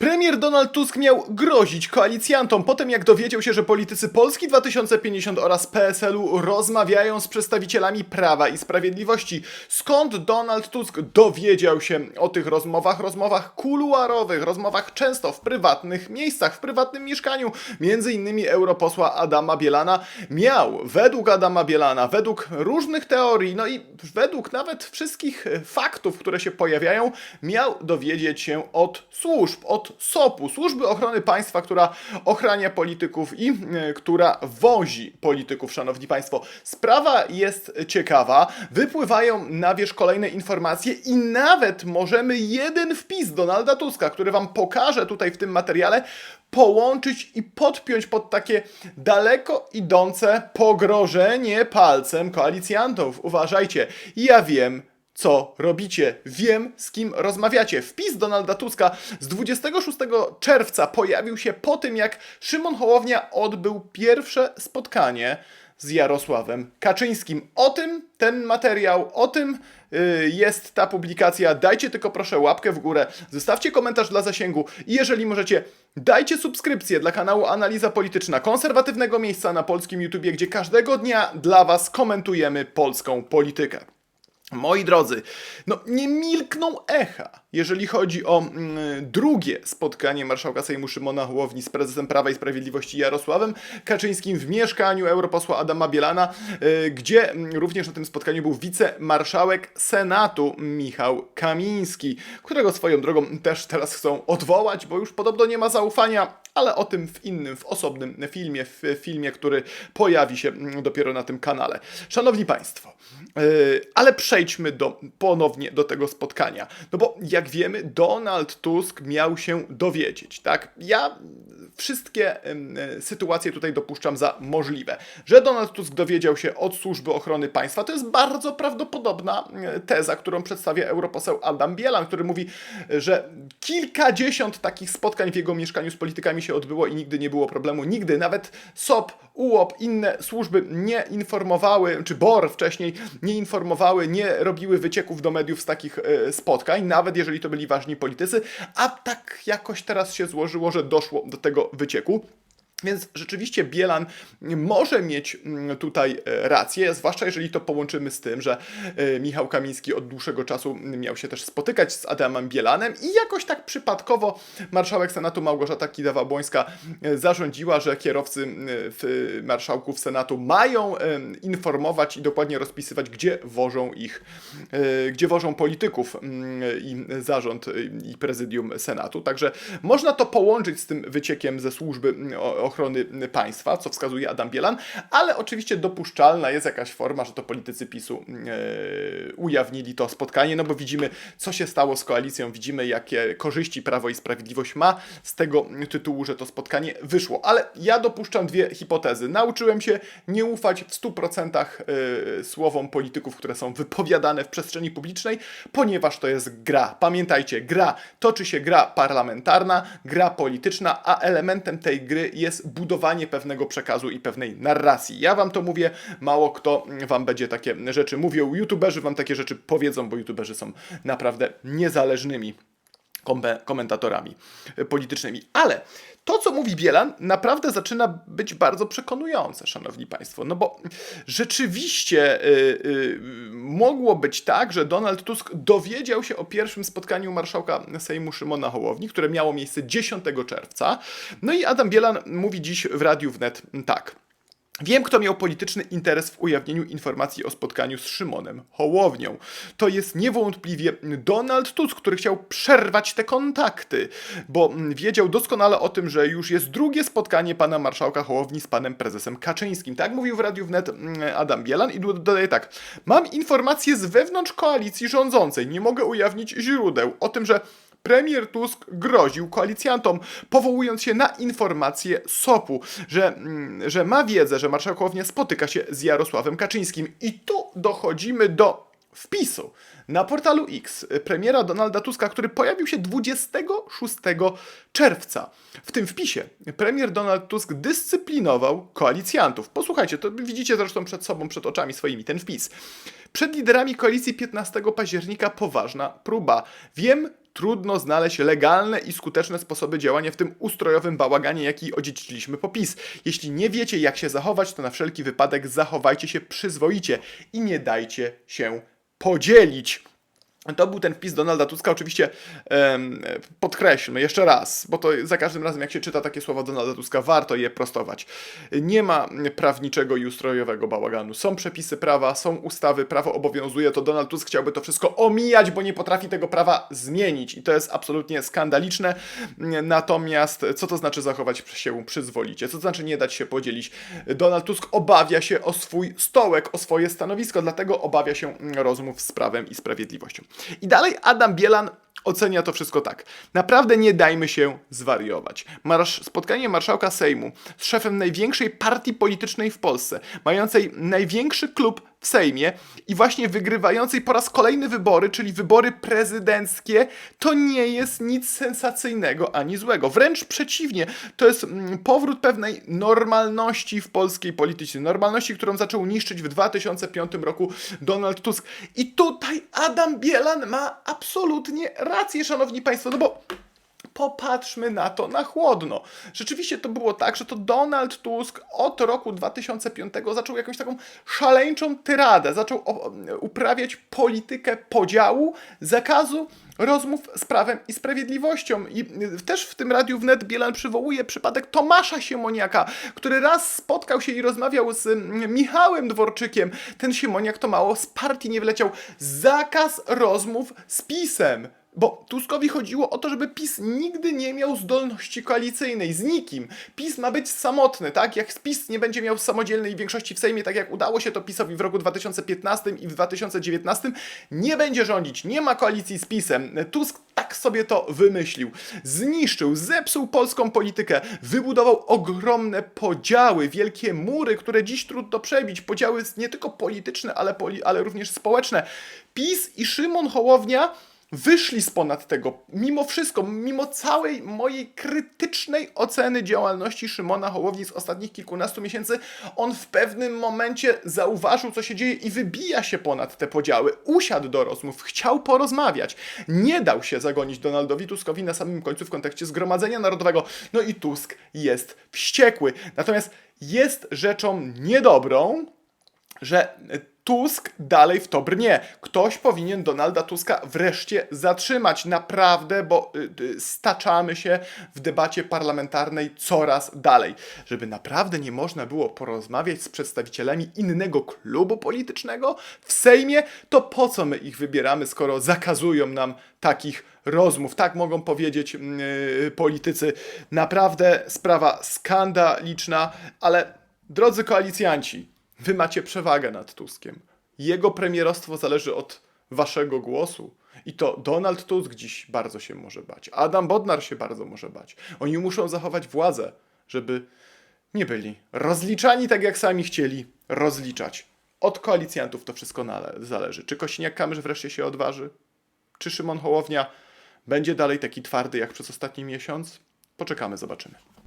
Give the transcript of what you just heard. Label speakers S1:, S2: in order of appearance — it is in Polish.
S1: Peace. Premier Donald Tusk miał grozić koalicjantom po tym, jak dowiedział się, że politycy Polski 2050 oraz PSL-u rozmawiają z przedstawicielami Prawa i Sprawiedliwości. Skąd Donald Tusk dowiedział się o tych rozmowach? Rozmowach kuluarowych, rozmowach często w prywatnych miejscach, w prywatnym mieszkaniu, między innymi europosła Adama Bielana. Miał, według Adama Bielana, według różnych teorii, no i według nawet wszystkich faktów, które się pojawiają, miał dowiedzieć się od służb, od SOP-u, Służby Ochrony Państwa, która ochrania polityków i e, która wozi polityków, szanowni państwo. Sprawa jest ciekawa, wypływają na wierzch kolejne informacje i nawet możemy jeden wpis Donalda Tuska, który wam pokażę tutaj w tym materiale, połączyć i podpiąć pod takie daleko idące pogrożenie palcem koalicjantów. Uważajcie, ja wiem, co robicie. Wiem, z kim rozmawiacie. Wpis Donalda Tuska z 26 czerwca pojawił się po tym, jak Szymon Hołownia odbył pierwsze spotkanie z Jarosławem Kaczyńskim. O tym ten materiał, o tym y, jest ta publikacja. Dajcie tylko proszę łapkę w górę, zostawcie komentarz dla zasięgu i jeżeli możecie, dajcie subskrypcję dla kanału Analiza Polityczna, konserwatywnego miejsca na polskim YouTubie, gdzie każdego dnia dla Was komentujemy polską politykę. Moi drodzy, no nie milkną echa, jeżeli chodzi o mm, drugie spotkanie marszałka Sejmu Szymona Hołowni z prezesem Prawa i Sprawiedliwości Jarosławem Kaczyńskim w mieszkaniu europosła Adama Bielana, y, gdzie mm, również na tym spotkaniu był wicemarszałek Senatu Michał Kamiński, którego swoją drogą też teraz chcą odwołać, bo już podobno nie ma zaufania, ale o tym w innym, w osobnym filmie, w filmie, który pojawi się mm, dopiero na tym kanale. Szanowni Państwo, yy, ale przejdźmy do, ponownie do tego spotkania. No bo jak wiemy, Donald Tusk miał się dowiedzieć, tak? Ja wszystkie e, sytuacje tutaj dopuszczam za możliwe. Że Donald Tusk dowiedział się od służby ochrony państwa, to jest bardzo prawdopodobna e, teza, którą przedstawia europoseł Adam Bielan, który mówi, że kilkadziesiąt takich spotkań w jego mieszkaniu z politykami się odbyło i nigdy nie było problemu. Nigdy nawet SOP, UOP, inne służby nie informowały, czy BOR wcześniej nie informowały, nie robiły wycieków do mediów z takich e, spotkań, nawet jeżeli to byli ważni politycy, a tak jakoś teraz się złożyło, że doszło do tego wycieku. Więc rzeczywiście Bielan może mieć mm, tutaj e, rację, zwłaszcza jeżeli to połączymy z tym, że e, Michał Kamiński od dłuższego czasu miał się też spotykać z Adamem Bielanem i jakoś tak przypadkowo marszałek Senatu Małgorzata Kidawa-Błońska e, zarządziła, że kierowcy w marszałków Senatu mają informować i dokładnie rozpisywać, gdzie wożą ich, gdzie wożą polityków i zarząd i prezydium Senatu. Także można to połączyć z tym wyciekiem ze służby ochrony państwa, co wskazuje Adam Bielan, ale oczywiście dopuszczalna jest jakaś forma, że to politycy PiSu e, ujawnili to spotkanie, no bo widzimy, co się stało z koalicją, widzimy, jakie korzyści Prawo i Sprawiedliwość ma z tego tytułu, że to spotkanie wyszło. Ale ja dopuszczam dwie hipotezy. Nauczyłem się nie ufać w 100% e, słowom polityków, które są wypowiadane w przestrzeni publicznej, ponieważ to jest gra. Pamiętajcie, gra toczy się gra parlamentarna, gra polityczna, a elementem tej gry jest budowanie pewnego przekazu i pewnej narracji. Ja wam to mówię, mało kto wam będzie takie rzeczy mówił. YouTuberzy wam takie rzeczy powiedzą, bo YouTuberzy są naprawdę niezależnymi komentatorami politycznymi. Ale to, co mówi Bielan, naprawdę zaczyna być bardzo przekonujące, szanowni państwo. No bo rzeczywiście y, y, mogło być tak, że Donald Tusk dowiedział się o pierwszym spotkaniu marszałka Sejmu Szymona Hołowni, które miało miejsce 10 czerwca. No i Adam Bielan mówi dziś w Radiu Wnet tak. Wiem, kto miał polityczny interes w ujawnieniu informacji o spotkaniu z Szymonem Hołownią. To jest niewątpliwie Donald Tusk, który chciał przerwać te kontakty, bo wiedział doskonale o tym, że już jest drugie spotkanie pana marszałka Hołowni z panem prezesem Kaczyńskim. Tak mówił w Radiu Wnet mm, Adam Bielan i dodaje tak. Mam informacje z wewnątrz koalicji rządzącej, nie mogę ujawnić źródeł, o tym, że Premier Tusk groził koalicjantom, powołując się na informacje SOP-u, że, mm, że ma wiedzę, że marszałek Hołownia spotyka się z Jarosławem Kaczyńskim. I tu dochodzimy do wpisu na portalu X premiera Donalda Tuska, który pojawił się 26 czerwca. W tym wpisie premier Donald Tusk dyscyplinował koalicjantów. Posłuchajcie, to widzicie zresztą przed sobą, przed oczami swoimi ten wpis. Przed liderami koalicji 15 października poważna próba. Wiem, trudno znaleźć legalne i skuteczne sposoby działania w tym ustrojowym bałaganie, jaki odziedziczyliśmy po PiS. Jeśli nie wiecie, jak się zachować, to na wszelki wypadek zachowajcie się przyzwoicie i nie dajcie się podzielić. To był ten wpis Donalda Tuska. Oczywiście em, podkreślmy jeszcze raz, bo to za każdym razem, jak się czyta takie słowa Donalda Tuska, warto je prostować. Nie ma prawniczego i ustrojowego bałaganu. Są przepisy prawa, są ustawy, prawo obowiązuje. To Donald Tusk chciałby to wszystko omijać, bo nie potrafi tego prawa zmienić. I to jest absolutnie skandaliczne. Natomiast co to znaczy zachować się przyzwolicie? Co to znaczy nie dać się podzielić? Donald Tusk obawia się o swój stołek, o swoje stanowisko, dlatego obawia się rozmów z prawem i sprawiedliwością. I dalej Adam Bielan ocenia to wszystko tak. Naprawdę nie dajmy się zwariować. Marsz, spotkanie marszałka Sejmu z szefem największej partii politycznej w Polsce, mającej największy klub w Sejmie i właśnie wygrywającej po raz kolejny wybory, czyli wybory prezydenckie, to nie jest nic sensacyjnego ani złego. Wręcz przeciwnie, to jest mm, powrót pewnej normalności w polskiej polityce. Normalności, którą zaczął niszczyć w 2005 roku Donald Tusk. I tutaj Adam Bielan ma absolutnie rację, szanowni państwo, no bo popatrzmy na to na chłodno. Rzeczywiście to było tak, że to Donald Tusk od roku 2005 zaczął jakąś taką szaleńczą tyradę, zaczął uprawiać politykę podziału, zakazu rozmów z Prawem i Sprawiedliwością. I też w tym Radiu Wnet Bielan przywołuje przypadek Tomasza Siemoniaka, który raz spotkał się i rozmawiał z mm, Michałem Dworczykiem. Ten Siemoniak to mało z partii nie wleciał. Zakaz rozmów z PiSem. Bo Tuskowi chodziło o to, żeby PiS nigdy nie miał zdolności koalicyjnej z nikim. PiS ma być samotny, tak? Jak PiS nie będzie miał samodzielnej większości w Sejmie, tak jak udało się to PiSowi w roku 2015 i w 2019, nie będzie rządzić, nie ma koalicji z PiSem. Tusk tak sobie to wymyślił. Zniszczył, zepsuł polską politykę, wybudował ogromne podziały, wielkie mury, które dziś trudno przebić. Podziały nie tylko polityczne, ale, poli ale również społeczne. PiS i Szymon Hołownia wyszli z ponad tego. Mimo wszystko, mimo całej mojej krytycznej oceny działalności Szymona Hołowni z ostatnich kilkunastu miesięcy, on w pewnym momencie zauważył, co się dzieje i wybija się ponad te podziały. Usiadł do rozmów, chciał porozmawiać. Nie dał się zagonić Donaldowi Tuskowi na samym końcu w kontekście Zgromadzenia Narodowego. No i Tusk jest wściekły. Natomiast jest rzeczą niedobrą, że Tusk dalej w to brnie. Ktoś powinien Donalda Tuska wreszcie zatrzymać. Naprawdę, bo y, y, staczamy się w debacie parlamentarnej coraz dalej. Żeby naprawdę nie można było porozmawiać z przedstawicielami innego klubu politycznego w Sejmie, to po co my ich wybieramy, skoro zakazują nam takich rozmów. Tak mogą powiedzieć yy, politycy. Naprawdę sprawa skandaliczna, ale drodzy koalicjanci, Wy macie przewagę nad Tuskiem. Jego premierostwo zależy od waszego głosu. I to Donald Tusk dziś bardzo się może bać. Adam Bodnar się bardzo może bać. Oni muszą zachować władzę, żeby nie byli rozliczani tak, jak sami chcieli rozliczać. Od koalicjantów to wszystko zależy. Czy Kosiniak-Kamysz wreszcie się odważy? Czy Szymon Hołownia będzie dalej taki twardy jak przez ostatni miesiąc? Poczekamy, zobaczymy.